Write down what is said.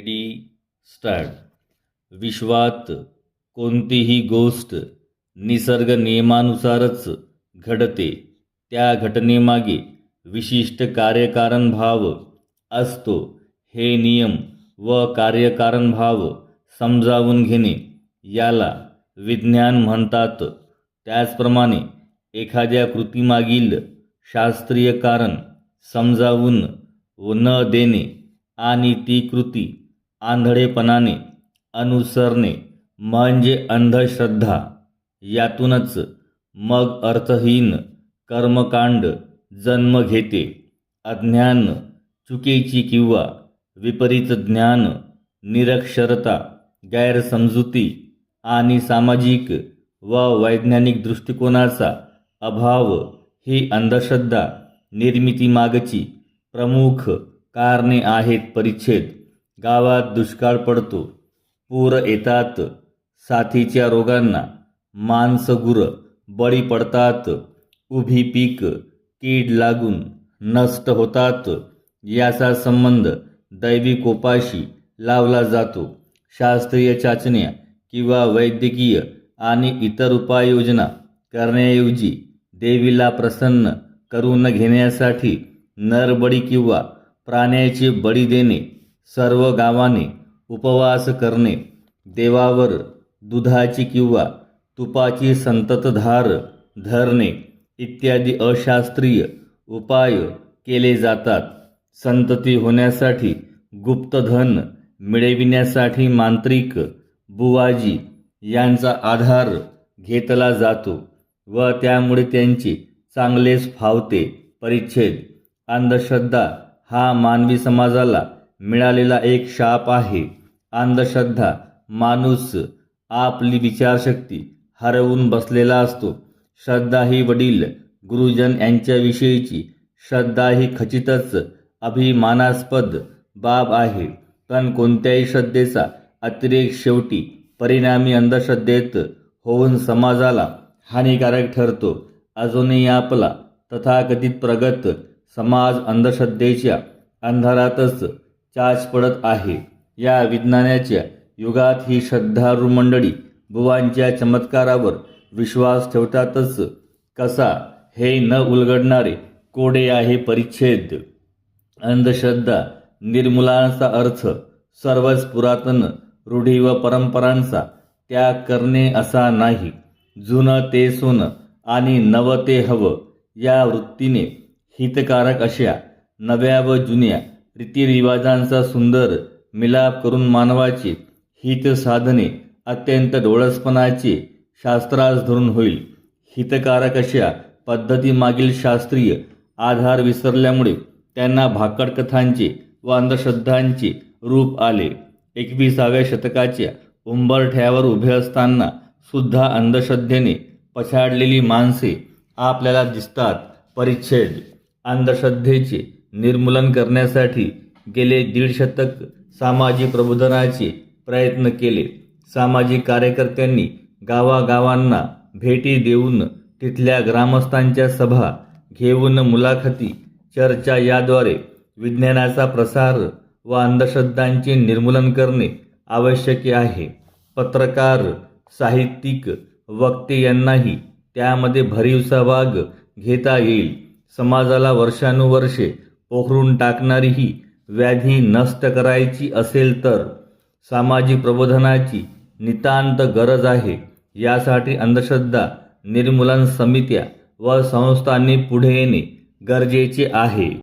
D start. विश्वात कोणतीही गोष्ट निसर्ग नियमानुसारच घडते. त्या घटनेमागे विशिष्ट कार्यकारण भाव असतो. हे नियम व कार्यकारण भाव समजावून घेणे याला विज्ञान म्हणतात. त्याचप्रमाणे एखाद्या कृतीमागील शास्त्रीय कारण समजावून व न देणे आणि ती कृती आंधळेपणाने अनुसरणे म्हणजे अंधश्रद्धा. यातूनच मग अर्थहीन कर्मकांड जन्म घेते. अज्ञान चुकीची किंवा विपरीत ज्ञान निरक्षरता गैरसमजुती आणि सामाजिक व वैज्ञानिक दृष्टिकोनाचा अभाव ही अंधश्रद्धा निर्मितीमागची प्रमुख कारणे आहेत परिच्छेद. गावात दुष्काळ पडतो. पूर येतात. साथीच्या रोगांना मांसगुर बळी पडतात. उभी पीक कीड लागून नष्ट होतात. याचा संबंध दैवी कोपाशी लावला जातो. शास्त्रीय चाचण्या किंवा वैद्यकीय आणि इतर उपाययोजना करण्याऐवजी देवीला प्रसन्न करून घेण्यासाठी नरबळी किंवा प्राण्याची बळी देणे सर्व गावाने उपवास करणे देवावर दुधाची किंवा तुपाची संततधार धरणे इत्यादी अशास्त्रीय उपाय केले जातात. संतती होण्यासाठी गुप्तधन मिळविण्यासाठी मांत्रिक बुवाजी यांचा आधार घेतला जातो व त्यामुळे त्यांचे चांगलेच फावते परिच्छेद. अंधश्रद्धा हा मानवी समाजाला मिळालेला एक शाप आहे. अंधश्रद्धा माणूस आपली विचारशक्ती हरवून बसलेला असतो. श्रद्धा ही वडील गुरुजन यांच्याविषयीची श्रद्धा ही खचितच अभिमानास्पद बाब आहे. पण कोणत्याही श्रद्धेचा अतिरेक शेवटी परिणामी अंधश्रद्धेत होऊन समाजाला हानिकारक ठरतो. अजूनही आपला तथाकथित प्रगत समाज अंधश्रद्धेच्या अंधारातच चाच पडत आहे. या विज्ञानाच्या युगात ही श्रद्धाळू मंडळी बुवांच्या चमत्कारावर विश्वास ठेवतातच. कसा हे न उलगडणारे कोडे आहे परिच्छेद. अंधश्रद्धा निर्मूलनाचा अर्थ सर्वच पुरातन रूढी व परंपरांचा त्याग करणे असा नाही. जुनं ते सोनं आणि नव ते हवं या वृत्तीने हितकारक अशा नव्या व जुन्या रीतिरिवाजांचा सुंदर मिलाप करून मानवाची हित साधने अत्यंत डोळसपणाचे शास्त्रास धरून होईल. हितकारक अशा पद्धतीमागील शास्त्रीय आधार विसरल्यामुळे त्यांना भाकड कथांचे व अंधश्रद्धांचे रूप आले. एकविसाव्या शतकाच्या उंबरठ्यावर उभे असताना सुद्धा अंधश्रद्धेने पछाडलेली माणसे आपल्याला दिसतात. परिच्छेद. अंधश्रद्धेचे निर्मूलन करण्यासाठी गेले दीड शतक सामाजिक प्रबोधनाचे प्रयत्न केले. सामाजिक कार्यकर्त्यांनी गावागावांना भेटी देऊन तिथल्या ग्रामस्थांच्या सभा घेऊन मुलाखती चर्चा याद्वारे विज्ञानाचा प्रसार व अंधश्रद्धांचे निर्मूलन करणे आवश्यक आहे. पत्रकार साहित्यिक वक्ते यांनाही त्यामध्ये भरीव सहभाग घेता येईल. समाजाला वर्षानुवर्षे पोखरून टाकणारी ही व्याधी नष्ट करायची असेल तर सामाजिक प्रबोधनाची नितांत गरज आहे. यासाठी अंधश्रद्धा निर्मूलन समित्या व संस्थांनी पुढे येणे गरजेचे आहे.